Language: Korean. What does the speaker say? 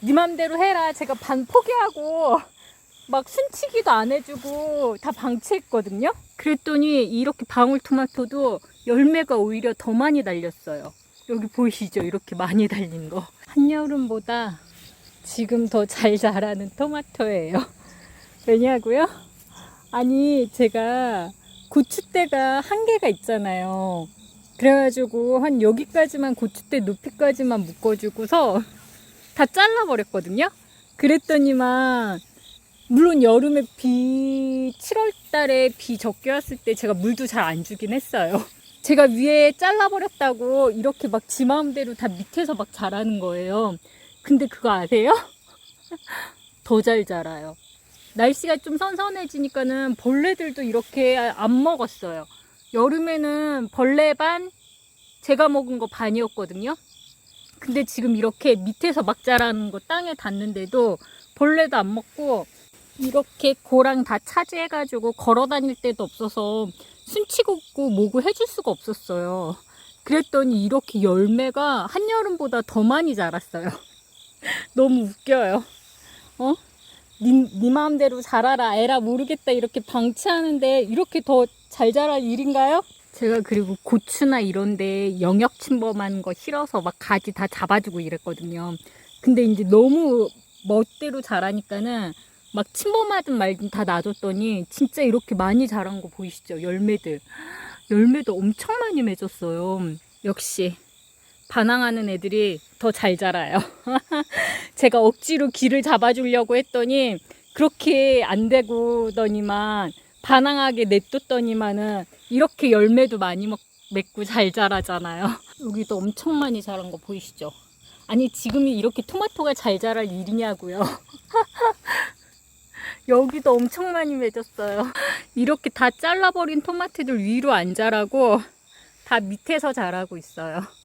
네 맘대로 해라. 제가 반 포기하고 막 순치기도 안 해주고 다 방치했거든요. 그랬더니 이렇게 방울토마토도 열매가 오히려 더 많이 달렸어요. 여기 보이시죠? 이렇게 많이 달린 거. 한여름보다 지금 더 잘 자라는 토마토예요. 왜냐고요? 아니 제가 고추대가 한계가 있잖아요. 그래가지고 한 여기까지만 고추대 높이까지만 묶어주고서 다 잘라버렸거든요. 그랬더니만 물론 여름에 비 7월 달에 비 적게 왔을 때 제가 물도 잘 안 주긴 했어요. 제가 위에 잘라버렸다고 이렇게 막 지 마음대로 다 밑에서 막 자라는 거예요. 근데 그거 아세요? 더 잘 자라요. 날씨가 좀 선선해지니까는 벌레들도 이렇게 안 먹었어요. 여름에는 벌레 반, 제가 먹은 거 반이었거든요. 근데 지금 이렇게 밑에서 막 자라는 거 땅에 닿는데도 벌레도 안 먹고 이렇게 고랑 다 차지해가지고 걸어 다닐 데도 없어서 순치고 뭐고 해줄 수가 없었어요. 그랬더니 이렇게 열매가 한여름보다 더 많이 자랐어요. 너무 웃겨요. 어? 니, 니 마음대로 자라라 에라 모르겠다 이렇게 방치하는데 이렇게 더 잘 자랄 일인가요? 제가 그리고 고추나 이런데 영역 침범하는 거 싫어서 막 가지 다 잡아주고 이랬거든요. 근데 이제 너무 멋대로 자라니까는 막 침범하든 말든 다 놔줬더니 진짜 이렇게 많이 자란 거 보이시죠? 열매들. 열매도 엄청 많이 맺었어요. 역시 반항하는 애들이 더 잘 자라요. 제가 억지로 길을 잡아주려고 했더니 그렇게 안 되고더니만 반항하게 냅뒀더니만은 이렇게 열매도 많이 먹, 맺고 잘 자라잖아요. 여기도 엄청 많이 자란 거 보이시죠? 아니 지금이 이렇게 토마토가 잘 자랄 일이냐고요. 여기도 엄청 많이 맺었어요. 이렇게 다 잘라버린 토마토들 위로 안 자라고 다 밑에서 자라고 있어요.